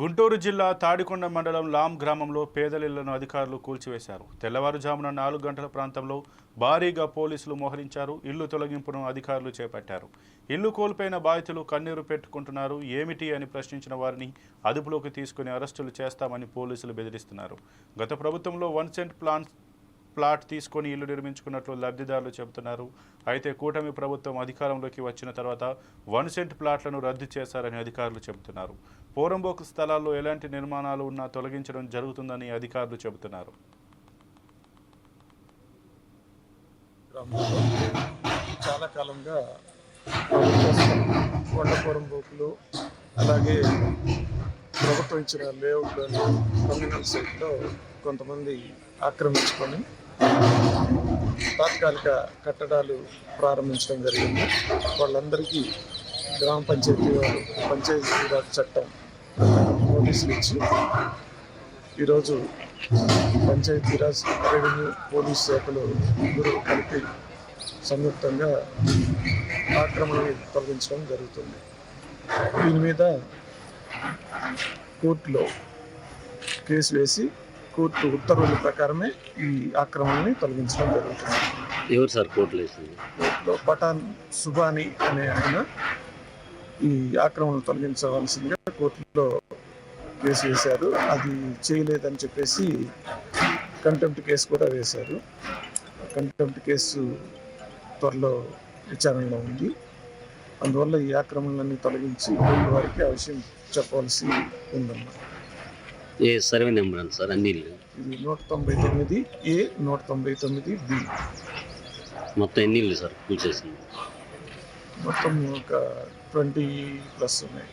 గుంటూరు జిల్లా తాడికొండ మండలం లాం గ్రామంలో పేదలిళ్ళను అధికారులు కూల్చివేశారు. తెల్లవారుజామున నాలుగు గంటల ప్రాంతంలో భారీగా పోలీసులు మోహరించారు. ఇల్లు తొలగింపును అధికారులు చేపట్టారు. ఇల్లు కోల్పోయిన బాధితులు కన్నీరు పెట్టుకుంటున్నారు. ఏమిటి అని ప్రశ్నించిన వారిని అదుపులోకి తీసుకుని అరెస్టులు చేస్తామని పోలీసులు బెదిరిస్తున్నారు. గత ప్రభుత్వంలో వన్ సెంట్ ప్లాన్ ప్లాట్ తీసుకొని ఇల్లు నిర్మించుకున్నట్లు లబ్ధిదారులు చెబుతున్నారు. అయితే కూటమి ప్రభుత్వం అధికారంలోకి వచ్చిన తర్వాత వన్ సెంట్ ప్లాట్లను రద్దు చేశారని అధికారులు చెబుతున్నారు. పోరంబోకు స్థలాల్లో ఎలాంటి నిర్మాణాలు ఉన్నా తొలగించడం జరుగుతుందని అధికారులు చెబుతున్నారు. చాలా కాలంగా కొండపురం బోకులు అలాగే ప్రభుత్వం ఇచ్చిన లేఅవుట్లోని కమ్యూనల్ సైట్లో కొంతమంది ఆక్రమించుకొని తాత్కాలిక కట్టడాలు ప్రారంభించడం జరిగింది. వాళ్ళందరికీ గ్రామ పంచాయతీ వారు పంచాయతీ రాజ్ చట్టం నోటీసులు ఇచ్చి ఈరోజు పంచాయతీరాజ్ రెవెన్యూ పోలీస్ శాఖలు ఇద్దరు కలిపి సంయుక్తంగా ఆక్రమణని తొలగించడం జరుగుతుంది. దీని మీద కోర్టులో కేసు వేసి కోర్టు ఉత్తర్వుల ప్రకారమే ఈ ఆక్రమణని తొలగించడం జరుగుతుంది. ఎవరు సార్ కోర్టులో కోర్టులో పఠాన్ సుబాని అనే ఆయన ఈ ఆక్రమణలు తొలగించవలసిందిగా కోర్టులో కేసు వేశారు. అది చేయలేదని చెప్పేసి కంటెంప్ట్ కేసు కూడా వేశారు. కంటెంప్ట్ కేసు త్వరలో విచారణలో ఉంది. అందువల్ల ఈ ఆక్రమణలన్నీ తొలగించి వారికి ఆ విషయం చెప్పవలసి ఉందన్నమాట. ఏ సర్వే నెంబర్ అండి సార్ అన్ని ఇల్లు. నూట తొంభై తొమ్మిది ఏ నూట తొంభై తొమ్మిది బి. మొత్తం ఎన్ని ఇల్లు సార్ కూల్చేసింది మొత్తం ఒక ట్వంటీ ప్లస్ ఉన్నాయి.